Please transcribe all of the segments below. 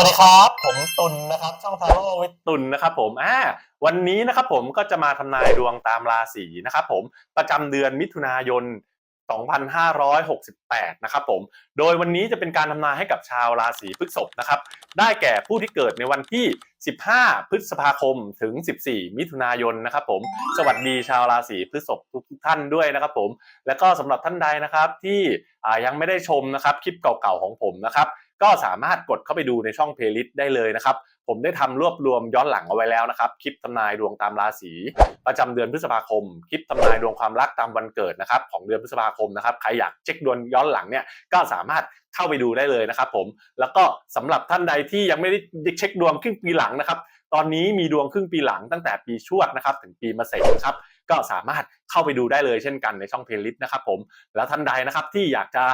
วัสดีครับ ผมตุลนะครับ ช่องทาโร่วิตุลนะครับผมอ่าวันนี้นะครับผมก็จะมาทำนายดวงตามราศีนะครับผมประจำเดือนมิถุนายน 2568 นะครับผมโดยวันนี้จะเป็นการทำนายให้กับชาวราศีพฤษภนะครับ ได้แก่ผู้ที่เกิดในวันที่ 15 พฤษภาคมถึง 14 มิถุนายนนะครับผมสวัสดีชาวราศีพฤษภทุกท่านด้วยนะครับผมแล้วก็สำหรับท่านใดนะครับที่ยังไม่ได้ชมนะครับคลิปเก่าๆของผมนะครับ ก็สามารถกดเข้าไปดูในช่องเพลย์ลิสต์ได้เลยนะครับ ผมได้ทำรวบรวมย้อนหลังเอาไว้แล้วนะครับ คลิปทำนายดวงตามราศีประจำเดือนพฤษภาคม คลิปทำนายดวงความรักตามวันเกิดนะครับของเดือนพฤษภาคมนะครับ ใครอยากเช็คดวงย้อนหลังเนี่ยก็สามารถเข้าไปดูได้เลยนะครับผม แล้วก็สำหรับท่านใดที่ยังไม่ได้เช็คดวงครึ่งปีหลังนะครับ ตอนนี้มีดวงครึ่งปีหลังตั้งแต่ปีชวดนะครับถึงปีมะเสงครับ ก็สามารถเข้าไปดูได้เลยเช่นกันในช่องเพลย์ลิสต์นะครับผม แล้วท่านใดนะครับที่อยากจะ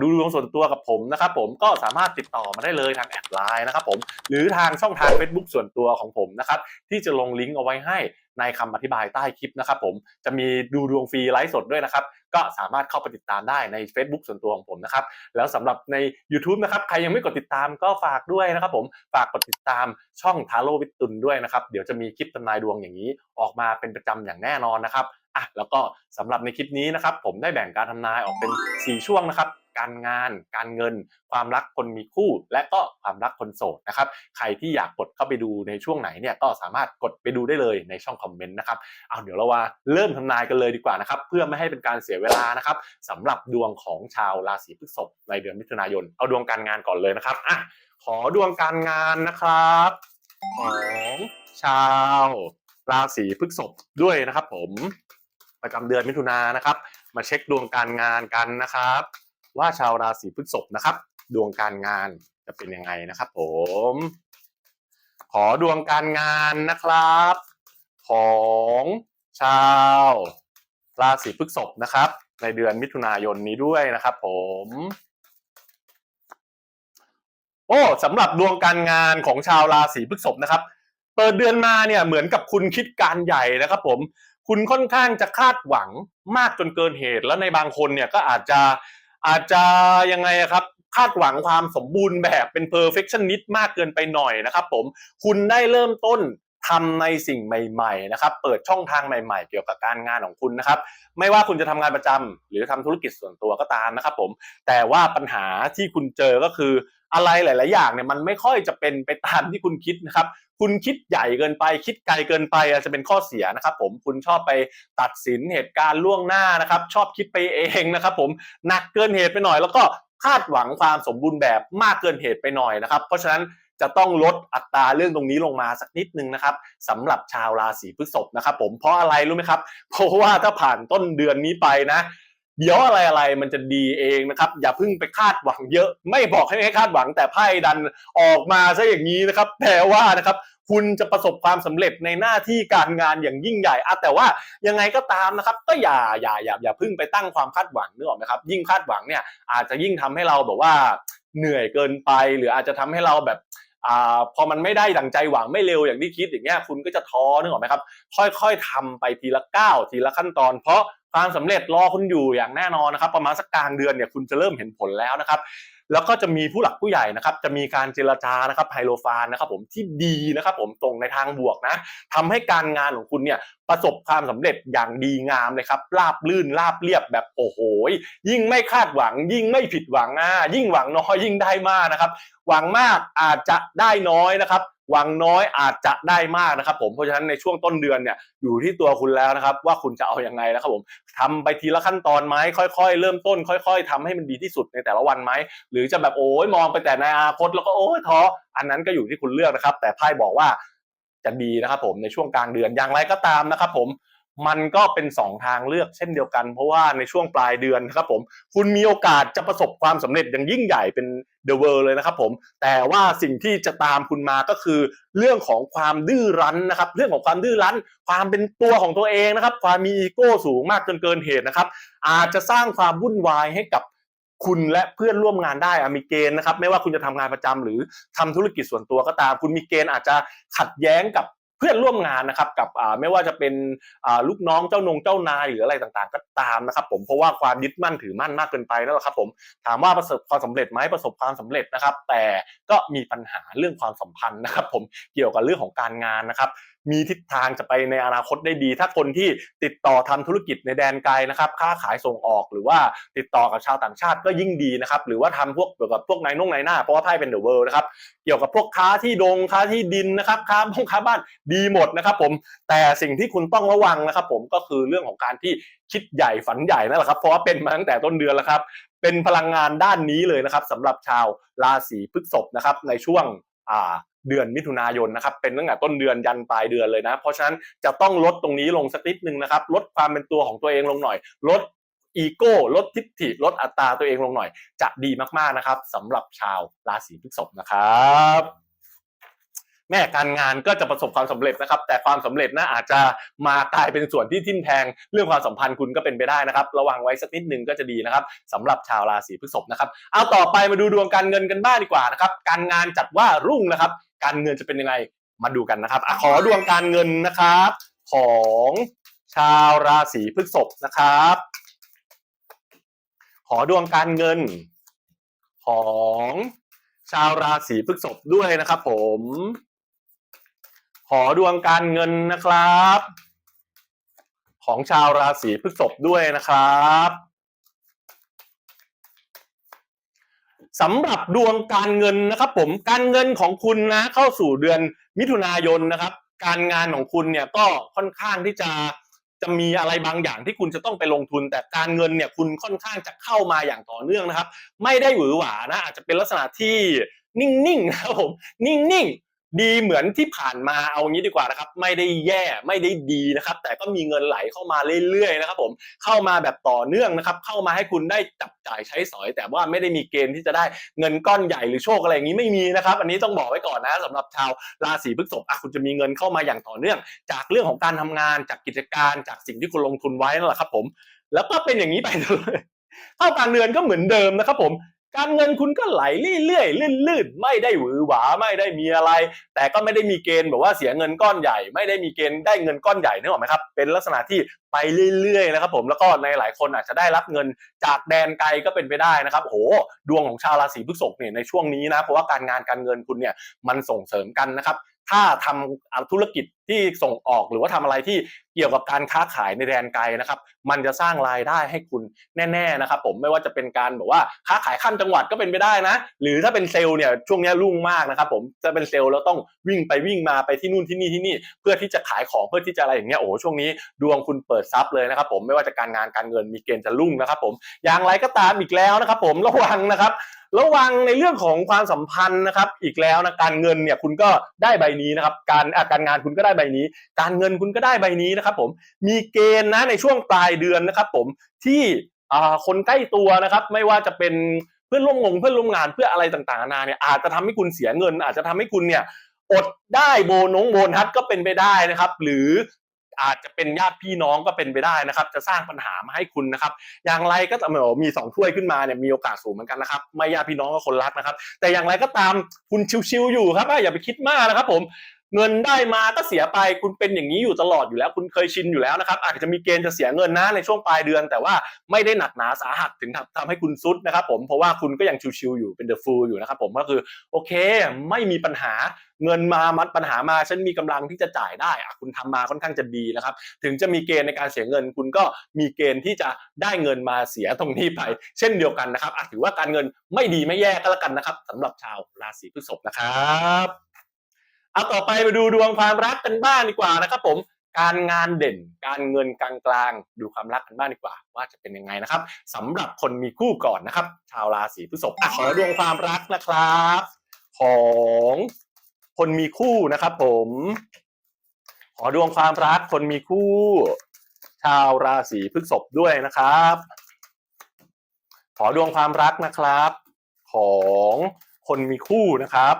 ดูดวงส่วนตัวกับผมนะครับผมก็สามารถติดต่อมาได้เลยทางแอดไลน์นะครับผมหรือทางช่องทาง Facebook ส่วนตัวของผมนะครับที่จะลงลิงก์เอาไว้ให้ในคำอธิบายใต้คลิปนะครับผมจะมีดูดวงฟรีไลฟ์สดด้วยนะครับก็สามารถเข้าไปติดตามได้ใน Facebook ส่วนตัวของผมนะครับแล้วสำหรับใน YouTube นะครับใครยังไม่กดติดตามก็ฝากด้วยนะครับผมฝากกดติดตามช่องทาโร่วิตุนด้วยนะครับเดี๋ยวจะมีคลิปทำนายดวงอย่างนี้ ออกมาเป็นประจำอย่างแน่นอนนะครับอะแล้วก็สำหรับในคลิปนี้นะครับผมได้แบ่งการทำนายออกเป็น 4 ช่วงนะครับ การงาน การเงิน ความรักคนมีคู่ และก็ความรักคนโสดนะครับใครที่อยากกดเข้าไปดูในช่วงไหนเนี่ยก็สามารถกดไปดูได้เลยในช่องคอมเมนต์นะครับเอาเดี๋ยวเราว่าเริ่มทำนายกันเลยดีกว่านะครับเพื่อไม่ให้เป็นการเสียเวลานะครับสำหรับดวงของชาวราศีพฤษภในเดือนมิถุนายน เอาดวงการงานก่อนเลยนะครับอะขอดวงการงานนะครับของชาวราศีพฤษภด้วยนะครับผมประจำเดือนมิถุนายนนะครับ มาเช็คดวงการงานกันนะครับ ว่าชาวราศีพฤษภนะครับ ดวงการงานจะเป็นยังไงนะครับ ผม ขอดวงการงานนะครับ ของชาวราศีพฤษภนะครับ ในเดือนมิถุนายนนี้ด้วยนะครับ ผม โอ้สำหรับดวงการงานของชาวราศีพฤษภนะครับเปิดเดือนมาเนี่ยเหมือนกับคุณคิดการใหญ่นะครับ ผม คุณค่อนข้างจะคาดหวังมากจนเกินเหตุ แล้วในบางคนเนี่ยก็อาจจะ อาจจะยังไงอะครับคาดหวังความสมบูรณ์แบบเป็น perfectionist มากเกินไปหน่อยนะครับผมคุณได้เริ่มต้นทำในสิ่งใหม่ๆนะครับเปิดช่องทางใหม่ๆ เกี่ยวกับการงานของคุณนะครับ ไม่ว่าคุณจะทำงานประจำหรือทำธุรกิจส่วนตัวก็ตามนะครับผมแต่ว่าปัญหาที่คุณเจอก็คืออะไรหลาย ๆ อย่างเนี่ยมันไม่ค่อยจะเป็นไปตามที่คุณคิดนะครับ คุณคิดใหญ่เกินไป คิดไกลเกินไปอาจจะเป็นข้อเสียนะครับผมคุณชอบไปตัดสินเหตุการณ์ล่วงหน้านะครับ ชอบคิดไปเองนะครับ ผมหนักเกินเหตุไปหน่อย แล้วก็คาดหวังความสมบูรณ์แบบมากเกินเหตุไปหน่อยนะครับ เพราะฉะนั้นจะต้องลดอัตราเรื่องตรงนี้ลงมาสักนิดนึงนะครับสำหรับชาวราศีพฤษภนะครับ ผมเพราะอะไรรู้ไหมครับ เพราะว่าถ้าผ่านต้นเดือนนี้ไปนะ เดี๋ยวอะไรอะไรมันจะดีเองนะครับ อย่าเพิ่งไปคาดหวังเยอะ ไม่บอกให้ให้คาดหวังแต่ไพ่ดันออกมาซะอย่างนี้นะครับแปลว่านะครับคุณจะประสบความสำเร็จในหน้าที่การงานอย่างยิ่งใหญ่อะแต่ว่ายังไงก็ตามนะครับ ก็อย่าอย่าอย่าอย่าเพิ่งไปตั้งความคาดหวังนึกออกไหมครับ ยิ่งคาดหวังเนี่ยอาจจะยิ่งทำให้เราแบบว่าเหนื่อยเกินไป หรืออาจจะทำให้เราแบบ พอมันไม่ได้ดังใจหวังไม่เร็วอย่างที่คิดอย่างเงี้ยคุณก็จะท้อนึกออกไหมครับ ค่อยๆทำไปทีละก้าวทีละขั้นตอน เพราะความสำเร็จรอคุณอยู่อย่างแน่นอนนะครับ ประมาณสักกลางเดือนเนี่ยคุณจะเริ่มเห็นผลแล้วนะครับ แล้วก็จะมีผู้หลักผู้ใหญ่นะครับจะมีการเจรจานะครับไฮโลฟานนะครับผมที่ดีนะครับผมตรงในทางบวกนะทำให้การงานของคุณเนี่ยประสบความสำเร็จอย่างดีงามเลยครับราบลื่นราบเรียบแบบโอ้โหยิ่งไม่คาดหวัง ยิ่งไม่ผิดหวังอะยิ่งหวังน้อยยิ่งได้มากนะครับ หวังมากอาจจะได้น้อยนะครับ วังน้อยอาจจะได้มากนะครับผมเพราะฉะนั้นในช่วงต้นเดือนเนี่ยอยู่ที่ตัวคุณแล้วนะครับ ว่าคุณจะเอาอยัางไงนะครับผมทำไปทีละขั้นตอนไหมค่อย ๆ เริ่มต้น ค่อย ๆทำให้มันดีที่สุดในแต่ละวันไหมหรือจะแบบโอ้ยมองไปแต่ในอนาคตแล้วก็โอ้ยท้ออันนั้นก็อยู่ที่คุณเลือกนะครับ แต่ไพ่บอกว่าจะดีนะครับผมในช่วงกลางเดือนอย่างไรก็ตามนะครับผม มันก็เป็น 2 ทางเลือกเช่นเดียวกัน เพราะว่าในช่วงปลายเดือนนะครับผมคุณมีโอกาสจะประสบความสำเร็จอย่างยิ่งใหญ่เป็นเดอะเวิร์เลยนะครับผมแต่ว่าสิ่งที่จะตามคุณมาก็คือ เรื่องของความดื้อรั้นนะครับ เรื่องของความดื้อรั้น ความเป็นตัวของตัวเองนะครับ ความมีอีโก้สูงมากจนเกินเหตุนะครับ อาจจะสร้างความวุ่นวายให้กับคุณและเพื่อนร่วมงานได้อะมีเกณฑ์นะครับ ไม่ว่าคุณจะทำงานประจำหรือทำธุรกิจส่วนตัวก็ตาม คุณมีเกณฑ์อาจจะขัดแย้งกับ เพื่อนร่วมงานนะครับกับไม่ว่าจะเป็นลูกน้องเจ้านงเจ้านายหรืออะไรต่างๆ ก็ตามนะครับผมเพราะว่าความยึดมั่นถือมั่นมากเกินไปนั่นแหละครับผมถามว่าประสบความสำเร็จไหมประสบความสำเร็จนะครับ แต่ก็มีปัญหาเรื่องความสัมพันธ์นะครับ ผมเกี่ยวกับเรื่องของการงานนะครับ มีทิศทางจะไปในอนาคตได้ดี ถ้าคนที่ติดต่อทำธุรกิจในแดนไกลนะครับ ค้าขายส่งออกหรือว่าติดต่อกับชาวต่างชาติก็ยิ่งดีนะครับ หรือว่าทำพวกเกี่ยวกับพวกนายน่งนายหน้าเพราะว่าไพ่เป็นเดอะเวิลด์นะครับ เกี่ยวกับพวกค้าที่ดงค้าที่ดินนะครับ ค้าบ้องค้าบ้านดีหมดนะครับ ผม แต่สิ่งที่คุณต้องระวังนะครับ ผมก็คือเรื่องของการที่คิดใหญ่ฝันใหญ่นั่นแหละครับ เพราะว่าเป็นมาตั้งแต่ต้นเดือนแล้วครับ เป็นพลังงานด้านนี้เลยนะครับสำหรับชาวราศีพฤษภนะครับในช่วงอ่า เดือนมิถุนายนนะครับเป็นตั้งแต่ต้นเดือนยันปลายเดือนเลยนะ เพราะฉะนั้นจะต้องลดตรงนี้ลงสักนิดนึงนะครับลดความเป็นตัวของตัวเองลงหน่อย ลดอีโก้ลดทิฐิลดอัตราตัวเองลงหน่อย จะดีมากๆนะครับสำหรับชาวราศีพฤษภนะครับ แม่การงานก็จะประสบความสำเร็จนะครับ แต่ความสำเร็จนะอาจจะมากลายเป็นส่วนที่ทิ่มแทงเรื่องความสัมพันธ์คุณก็เป็นไปได้นะครับ ระวังไว้สักนิดหนึ่งก็จะดีนะครับสำหรับชาวราศีพฤษภนะครับ เอาต่อไปมาดูดวงการเงินกันบ้างดีกว่านะครับ การงานจัดว่ารุ่งนะครับ การเงินจะเป็นยังไงมาดูกันนะครับอขอดวงการเงินนะครับ ของชาวราศีพฤษภนะครับ ขอดวงการเงิน ของชาวราศีพฤษภด้วยนะครับ ผม ขอดวงการเงินนะครับ ของชาวราศีพฤษภด้วยนะครับสำหรับดวงการเงินนะครับ ผมการเงินของคุณนะ เข้าสู่เดือนมิถุนายนนะครับ การงานของคุณเนี่ยก็ค่อนข้างที่จะจะมีอะไรบางอย่างที่คุณจะต้องไปลงทุน แต่การเงินเนี่ยคุณค่อนข้างจะเข้ามาอย่างต่อเนื่องนะครับ ไม่ได้หวือหวานะ อาจจะเป็นลักษณะที่นิ่งๆนะครับผมนิ่งๆ ดีเหมือนที่ผ่านมาเอางี้ดีกว่านะครับ ไม่ได้แย่ไม่ได้ดีนะครับ แต่ก็มีเงินไหลเข้ามาเรื่อยๆนะครับผมเข้ามาแบบต่อเนื่องนะครับ เข้ามาให้คุณได้จับจ่ายใช้สอย แต่ว่าไม่ได้มีเกณฑ์ที่จะได้เงินก้อนใหญ่หรือโชคอะไรอย่างนี้ไม่มีนะครับ อันนี้ต้องบอกไว้ก่อนนะสำหรับชาวราศีพฤษภคุณจะมีเงินเข้ามาอย่างต่อเนื่อง จากเรื่องของการทำงานจากกิจการจากสิ่งที่คุณลงทุนไว้นั่นแหละครับ ผม แล้วก็เป็นอย่างนี้ไปเลยเข้ากลางเดือนก็เหมือนเดิมนะครับผม การเงินคุณก็ไหลเรื่อยๆลื่นๆไม่ได้หวือหวาไม่ได้มีอะไร แต่ก็ไม่ได้มีเกณฑ์แบบว่าเสียเงินก้อนใหญ่ ไม่ได้มีเกณฑ์ได้เงินก้อนใหญ่นึกออกไหมครับเป็นลักษณะที่ไปเรื่อยๆนะครับผมแล้วก็ในหลายคนอาจจะได้รับเงินจากแดนไกลก็เป็นไปได้นะครับโอ้โหดวงของชาวราศีพฤษภเนี่ยในช่วงนี้นะเพราะว่าการงานการเงินคุณเนี่ยมันส่งเสริมกันนะครับถ้าทำธุรกิจที่ส่งออกหรือว่าทำอะไรที่ เกี่ยวกับการค้าขายในแดนไกลนะครับ มันจะสร้างรายได้ให้คุณแน่ๆนะครับ ผมไม่ว่าจะเป็นการแบบว่าค้าขายข้ามจังหวัดก็เป็นไปได้นะ หรือถ้าเป็นเซลล์เนี่ยช่วงนี้รุ่งมากนะครับ ผมจะเป็นเซลล์แล้วต้องวิ่งไปวิ่งมาไปที่นู่นที่นี่ที่นี่ เพื่อที่จะขายของเพื่อที่จะอะไรอย่างเงี้ยโอ้โหช่วงนี้ดวงคุณเปิดซับเลยนะครับผมไม่ว่าจะการงานการเงินมีเกณฑ์จะรุ่งนะครับ ผมอย่างไรก็ตามอีกแล้วนะครับ ผมระวังนะครับระวังในเรื่องของความสัมพันธ์นะครับ อีกแล้วนะการเงินเนี่ยคุณก็ได้ใบนี้นะครับ การการงานคุณก็ได้ใบนี้ การเงินคุณก็ได้ใบนี้นะครับผมมีเกณฑ์นะในช่วงปลายเดือนนะครับผมที่คนใกล้ตัวนะครับไม่ว่าจะเป็นเพื่อนร่วมงงเพื่อนร่วมงานเพื่ออะไรต่างๆนานาเนี่ยอาจจะทำให้คุณเสียเงิน อาจจะทำให้คุณเนี่ยอดได้โบนงโบนัสก็เป็นไปได้นะครับ หรืออาจจะเป็นญาติพี่น้องก็เป็นไปได้นะครับ จะสร้างปัญหามาให้คุณนะครับ อย่างไรก็ตามมีสองถ้วยขึ้นมาเนี่ยมีโอกาสสูงเหมือนกันนะครับ ไม่ญาติพี่น้องก็คนรักนะครับ แต่อย่างไรก็ตามคุณชิวๆอยู่ครับอย่าไปคิดมากนะครับ ผม เงินได้มาก็เสียไปคุณเป็นอย่างนี้อยู่ตลอดอยู่แล้ว คุณเคยชินอยู่แล้วนะครับ อาจจะมีเกณฑ์จะเสียเงินนะในช่วงปลายเดือน แต่ว่าไม่ได้หนักหนาสาหัสถึงทำให้คุณซุดนะครับ ผมเพราะว่าคุณก็ยังชิวๆอยู่เป็นเดอะฟูลอยู่นะครับผมก็คือโอเค ไม่มีปัญหาเงินมามัดปัญหามาฉันมีกำลังที่จะจ่ายได้อะคุณทำมาค่อนข้างจะดีนะครับ ถึงจะมีเกณฑ์ในการเสียเงิน คุณก็มีเกณฑ์ที่จะได้เงินมาเสียตรงนี้ไป เช่นเดียวกันนะครับอาจถือว่าการเงินไม่ดีไม่แย่ก็แล้วกันนะครับสำหรับชาวราศีพฤษภนะครับ เอาต่อไปมาดูดวงความรักกันบ้างดีกว่านะครับ ผมการงานเด่น การเงินกลางๆ ดูความรักกันบ้างดีกว่า ว่าจะเป็นยังไงนะครับสำหรับคนมีคู่ก่อนนะครับ ชาวราศีพฤษภขอดวงความรักนะครับ ของคนมีคู่นะครับ ผม ขอดวงความรักคนมีคู่ ชาวราศีพฤษภด้วยนะครับ ขอดวงความรักนะครับ ของคนมีคู่นะครับ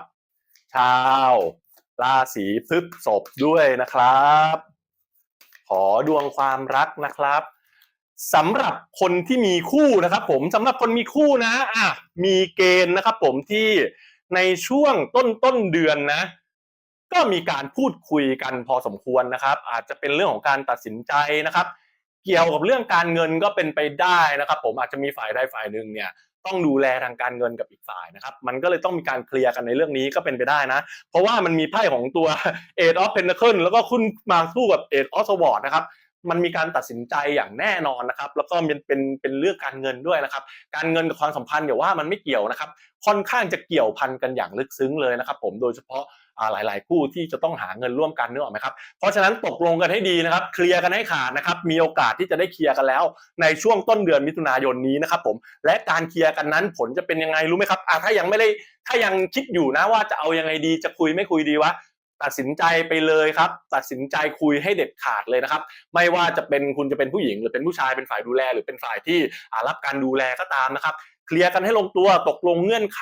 ชาว ราศีพฤษภด้วยนะครับ ขอดวงความรักนะครับสำหรับคนที่มีคู่นะครับ ผมสำหรับคนมีคู่นะอะมีเกณฑ์นะครับ ผมที่ในช่วงต้นต้นเดือนนะ ก็มีการพูดคุยกันพอสมควรนะครับ อาจจะเป็นเรื่องของการตัดสินใจนะครับ เกี่ยวกับเรื่องการเงินก็เป็นไปได้นะครับ ผมอาจจะมีฝ่ายใดฝ่ายหนึ่งเนี่ย ต้องดูแลทางการเงินกับอีกฝ่ายนะครับมันก็เลยต้องมีการเคลียร์กันในเรื่องนี้ก็เป็นไปได้นะ เพราะว่ามันมีไพ่ของตัว Eight of Pentacle แล้วก็คุณมาสู้กับ Eight of Swords นะครับมันมีการตัดสินใจอย่างแน่นอนนะครับ แล้วก็เป็นเป็นเป็นเรื่องการเงินด้วยนะครับ การเงินกับความสัมพันธ์เดี๋ยวว่ามันไม่เกี่ยวนะครับ ค่อนข้างจะเกี่ยวพันกันอย่างลึกซึ้งเลยนะครับ ผมโดยเฉพาะ หลายๆ คู่ที่จะต้องหาเงินร่วมกันนึกออกไหมครับเพราะฉะนั้นตกลงกันให้ดีนะครับเคลียร์กันให้ขาดนะครับมีโอกาสที่จะได้เคลียร์กันแล้ว ในช่วงต้นเดือนมิถุนายนนี้นะครับผมและการเคลียร์กันนั้นผลจะเป็นยังไงรู้ไหมครับถ้ายังไม่ได้ถ้ายังคิดอยู่นะว่าจะเอายังไงดีจะคุยไม่คุยดีวะตัดสินใจไปเลยครับ ตัดสินใจคุยให้เด็ดขาดเลยนะครับ ไม่ว่าจะเป็นคุณจะเป็นผู้หญิง หรือเป็นผู้ชายเป็นฝ่ายดูแล หรือเป็นฝ่ายที่รับการดูแลก็ตามนะครับ เคลียร์กันให้ลงตัวตกลงเงื่อนไข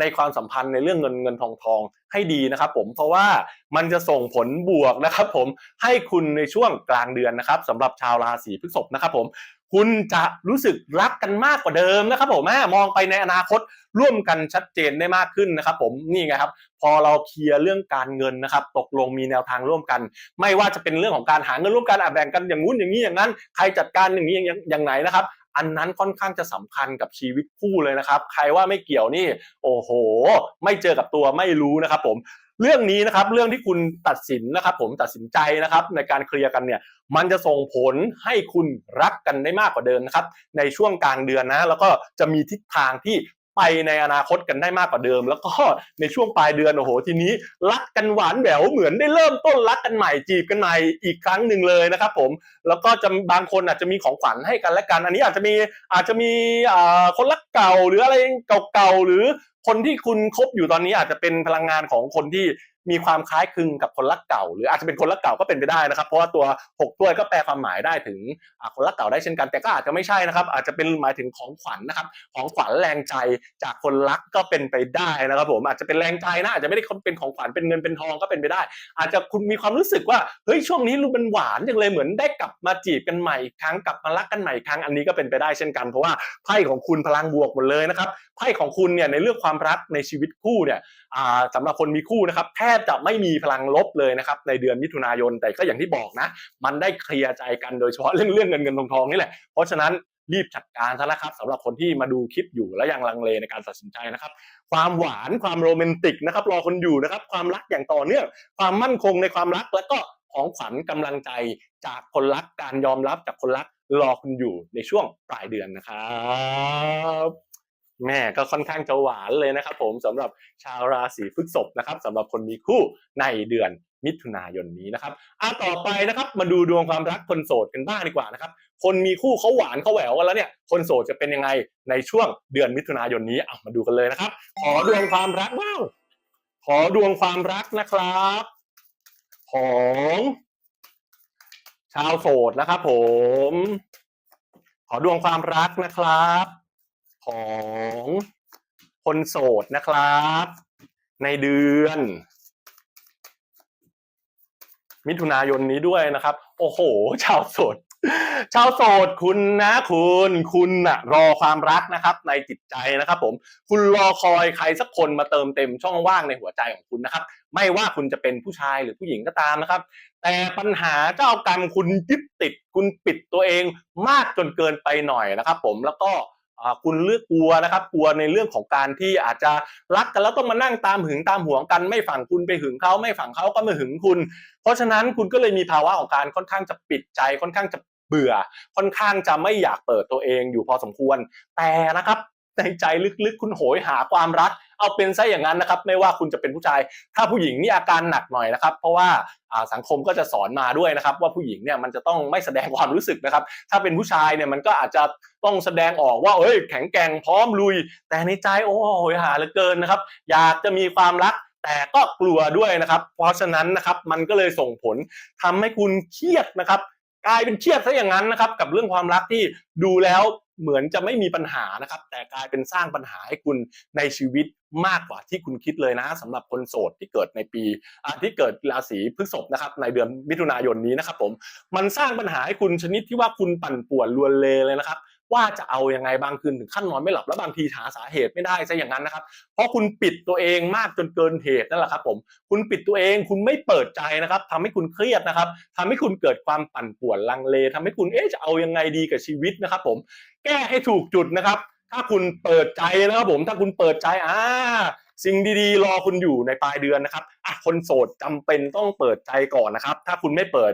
ในความสัมพันธ์ในเรื่องเงินเงินทองทองให้ดีนะครับผมเพราะว่ามันจะส่งผลบวกนะครับผมให้คุณในช่วงกลางเดือนนะครับสำหรับชาวราศีพฤษภนะครับผมคุณจะรู้สึกรักกันมากกว่าเดิมนะครับผมแม่มองไปในอนาคตร่วมกันชัดเจนได้มากขึ้นนะครับผมนี่ไงครับพอเราเคลียร์เรื่องการเงินนะครับตกลงมีแนวทางร่วมกัน ไม่ว่าจะเป็นเรื่องของการหาเงินร่วมกันอะแบ่งกันอย่างงู้นอย่างนี้อย่างนั้น ใครจัดการอย่างนี้อย่างอย่างไหนนะครับ อันนั้นค่อนข้างจะสำคัญกับชีวิตคู่เลยนะครับ ใครว่าไม่เกี่ยวนี่ โอ้โห ไม่เจอกับตัวไม่รู้นะครับผมเรื่องนี้นะครับเรื่องที่คุณตัดสินนะครับ ผมตัดสินใจนะครับ ในการเคลียร์กันเนี่ย มันจะส่งผลให้คุณรักกันได้มากกว่าเดิมนะครับ ในช่วงกลางเดือนนะ แล้วก็จะมีทิศทางที่ ไปในอนาคตกันได้มากกว่าเดิม แล้วก็ในช่วงปลายเดือนโอ้โหทีนี้รักกันหวานแหววเหมือนได้เริ่มต้นรักกันใหม่จีบกันใหม่อีกครั้งหนึ่งเลยนะครับผมแล้วก็จะบางคนอาจจะมีของขวัญให้กันและกัน อันนี้อาจจะมีอาจจะมีคนรักเก่าหรืออะไรเก่าๆหรือคนที่คุณคบอยู่ตอนนี้อาจจะเป็นพลังงานของคนที่ มีความคล้ายคลึงกับคนรักเก่า หรืออาจจะเป็นคนรักเก่าก็เป็นไปได้นะครับ เพราะว่าตัวหกถ้วยก็แปลความหมายได้ถึงคนรักเก่าได้เช่นกัน แต่ก็อาจจะไม่ใช่นะครับ อาจจะเป็นหมายถึงของขวัญนะครับ ของขวัญแรงใจจากคนรักก็เป็นไปได้นะครับ ผมอาจจะเป็นแรงใจนะอาจจะไม่ได้เป็นของขวัญเป็นเงินเป็นทองก็เป็นไปได้ อาจจะคุณมีความรู้สึกว่าเฮ้ยช่วงนี้รู้มันหวานจังเลยเหมือนได้กลับมาจีบกันใหม่อีกครั้งกลับมารักกันใหม่อีกครั้งอันนี้ก็เป็นไปได้เช่นกัน เพราะว่าไพ่ของคุณพลังบวกหมดเลยนะครับไพ่ของคุณเนี่ยในเรื่องความรักในชีวิตคู่เนี่ยสำหรับคนมีคู่นะครับแทบจะไม่มีพลังลบเลยนะครับในเดือนมิถุนายนแต่ก็อย่างที่บอกนะ มันได้เคลียร์ใจกันโดยเฉพาะเรื่องเรื่องเงินเงินทองทองนี่แหละเพราะฉะนั้นรีบจัดการซะแล้วครับสำหรับคนที่มาดูคลิปอยู่แล้วยังลังเลในการตัดสินใจนะครับ ความหวานความโรแมนติกนะครับรอคนอยู่นะครับ ความรักอย่างต่อเนื่องความมั่นคงในความรัก แล้วก็ของขวัญกำลังใจจากคนรักการยอมรับจากคนรักรอคุณอยู่ในช่วงปลายเดือนนะครับ แม่ก็ค่อนข้างจะหวานเลยนะครับผมสำหรับชาวราศีพฤษภนะครับสำหรับคนมีคู่ในเดือนมิถุนายนนี้นะครับอะต่อไปนะครับมาดูดวงความรักคนโสดกันบ้างดีกว่านะครับคนมีคู่เขาหวานเขาแหววกันแล้วเนี่ยคนโสดจะเป็นยังไงในช่วงเดือนมิถุนายนนี้อะมาดูกันเลยนะครับ ขอดวงความรักว้าวขอดวงความรักนะครับ ของชาวโสดนะครับผม ขอดวงความรักนะครับ ของคนโสดนะครับ ในเดือน มิถุนายนนี้ด้วยนะครับ โอ้โห ชาวโสดชาวโสดคุณนะคุณคุณน่ะรอความรักนะครับ ในจิตใจนะครับ ผม คุณรอคอยใครสักคนมาเติมเต็มช่องว่างในหัวใจของคุณนะครับ ไม่ว่าคุณจะเป็นผู้ชายหรือผู้หญิงก็ตามนะครับ แต่ปัญหาเจ้ากรรมคุณยึดติด คุณปิดตัวเองมากจนเกินไปหน่อยนะครับ ผมแล้วก็ คุณเลือกกลัวนะครับ กลัวในเรื่องของการที่อาจจะรักกันแล้วต้องมานั่งตามหึงตามหวงกัน ไม่ฝั่งคุณไปหึงเขาไม่ฝั่งเขาก็มาหึงคุณ เพราะฉะนั้นคุณก็เลยมีภาวะของการค่อนข้างจะปิดใจค่อนข้างจะเบื่อ ค่อนข้างจะไม่อยากเปิดตัวเองอยู่พอสมควร แต่นะครับ ในใจลึกๆ คุณโหยหาความรัก เอาเป็นซะอย่างนั้นนะครับ ไม่ว่าคุณจะเป็นผู้ชาย ถ้าผู้หญิงนี่อาการหนักหน่อยนะครับ เพราะว่าสังคมก็จะสอนมาด้วยนะครับ ว่าผู้หญิงเนี่ยมันจะต้องไม่แสดงความรู้สึกนะครับ ถ้าเป็นผู้ชายเนี่ยมันก็อาจจะต้องแสดงออกว่าเอ้ยแข็งแกร่งพร้อมลุย แต่ในใจโอ้โหยหาเหลือเกินนะครับ อยากจะมีความรักแต่ก็กลัวด้วยนะครับ เพราะฉะนั้นนะครับมันก็เลยส่งผลทำให้คุณเครียดนะครับ กลายเป็นเครียดซะอย่างนั้นนะครับ กับเรื่องความรักที่ดูแล้ว เหมือนจะไม่มีปัญหานะครับ แต่กลายเป็นสร้างปัญหาให้คุณในชีวิตมากกว่าที่คุณคิดเลยนะสำหรับคนโสดที่เกิดในปีที่เกิดราศีพฤษภนะครับ ในเดือนมิถุนายนนี้นะครับผมมันสร้างปัญหาให้คุณชนิดที่ว่าคุณปั่นป่วนลวนเลเลยนะครับ ว่าจะเอายังไงบางคืนถึงขั้นนอนไม่หลับแล้วบางทีหาสาเหตุไม่ได้ซะอย่างนั้นนะครับ เพราะคุณปิดตัวเองมากจนเกินเหตุนั่นแหละครับผมคุณปิดตัวเองคุณไม่เปิดใจนะครับทำให้คุณเครียดนะครับทำให้คุณเกิดความปั่นป่วนลังเลทำให้คุณเอ๊ะจะเอายังไงดีกับชีวิตนะครับ ผมแก้ให้ถูกจุดนะครับ ถ้าคุณเปิดใจนะครับผมถ้าคุณเปิดใจอ่าสิ่งดีๆ รอคุณอยู่ในปลายเดือนนะครับอะคนโสดจำเป็นต้องเปิดใจก่อนนะครับ ถ้าคุณไม่เปิด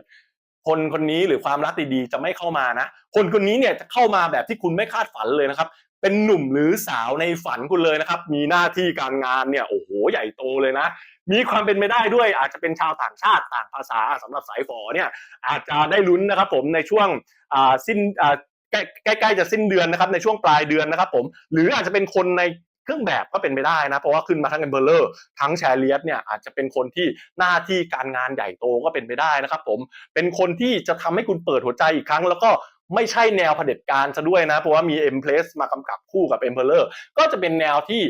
คนคนนี้หรือความรักดีๆจะไม่เข้ามานะ คนคนนี้เนี่ยจะเข้ามาแบบที่คุณไม่คาดฝันเลยนะครับ เป็นหนุ่มหรือสาวในฝันคุณเลยนะครับ มีหน้าที่การงานเนี่ยโอ้โหใหญ่โตเลยนะ มีความเป็นไปได้ด้วยอาจจะเป็นชาวต่างชาติต่างภาษาสำหรับสายฝอเนี่ยอาจจะได้ลุ้นนะครับผมในช่วงอ่าสิ้นอ่าใกล้ใกล้ๆจะสิ้นเดือนนะครับในช่วงปลายเดือนนะครับผมหรืออาจจะเป็นคนใน เครื่องแบบก็เป็นไปได้นะเพราะว่าขึ้นมาทั้งเอมเบอร์เลอร์ทั้งแชร์เลียสเนี่ยอาจจะเป็นคนที่หน้าที่การงานใหญ่โตก็เป็นไปได้นะครับผมเป็นคนที่จะทำให้คุณเปิดหัวใจอีกครั้ง แล้วก็ไม่ใช่แนวเผด็จการซะด้วยนะ เพราะว่ามีเอ็มเพลสมากำกับคู่กับเอมเ r อร์ก็จะเป็นแนวที่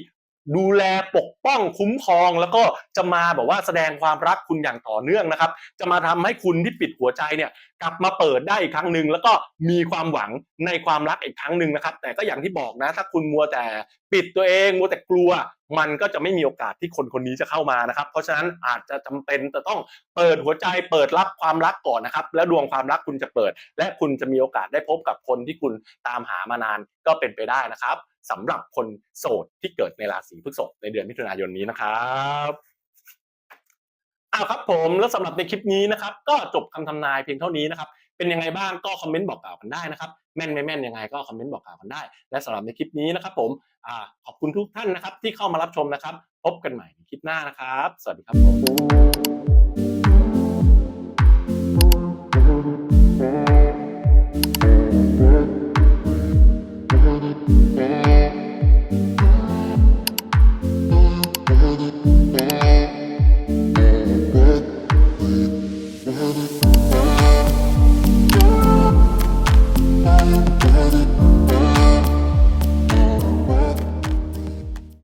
ดูแลปกป้องคุ้มครอง แล้วก็จะมาแบบว่าแสดงความรักคุณอย่างต่อเนื่องนะครับ จะมาทำให้คุณที่ปิดหัวใจเนี่ยกลับมาเปิดได้อีกครั้งหนึ่งแล้วก็มีความหวังในความรักอีกครั้งหนึ่งนะครับ แต่ก็อย่างที่บอกนะ ถ้าคุณมัวแต่ปิดตัวเองมัวแต่กลัว มันก็จะไม่มีโอกาสที่คนคนนี้จะเข้ามานะครับ เพราะฉะนั้นอาจจะจำเป็นจะต้องเปิดหัวใจเปิดรับความรักก่อนนะครับ แล้วดวงความรักคุณจะเปิด และคุณจะมีโอกาสได้พบกับคนที่คุณตามหามานานก็เป็นไปได้นะครับสำหรับคนโสดที่เกิดในราศีพฤษภในเดือนมิถุนายนนี้นะครับอ้าวครับผมแล้วสำหรับในคลิปนี้นะครับ ก็จบคำทำนายเพียงเท่านี้นะครับ เป็นยังไงบ้างก็คอมเมนต์บอกกล่าวกันได้นะครับแม่นไม่แม่นยังไงก็คอมเมนต์บอกกล่าวกันได้ และสำหรับในคลิปนี้นะครับผม ขอบคุณทุกท่านนะครับที่เข้ามารับชมนะครับ พบกันใหม่คลิปหน้านะครับ สวัสดีครับผม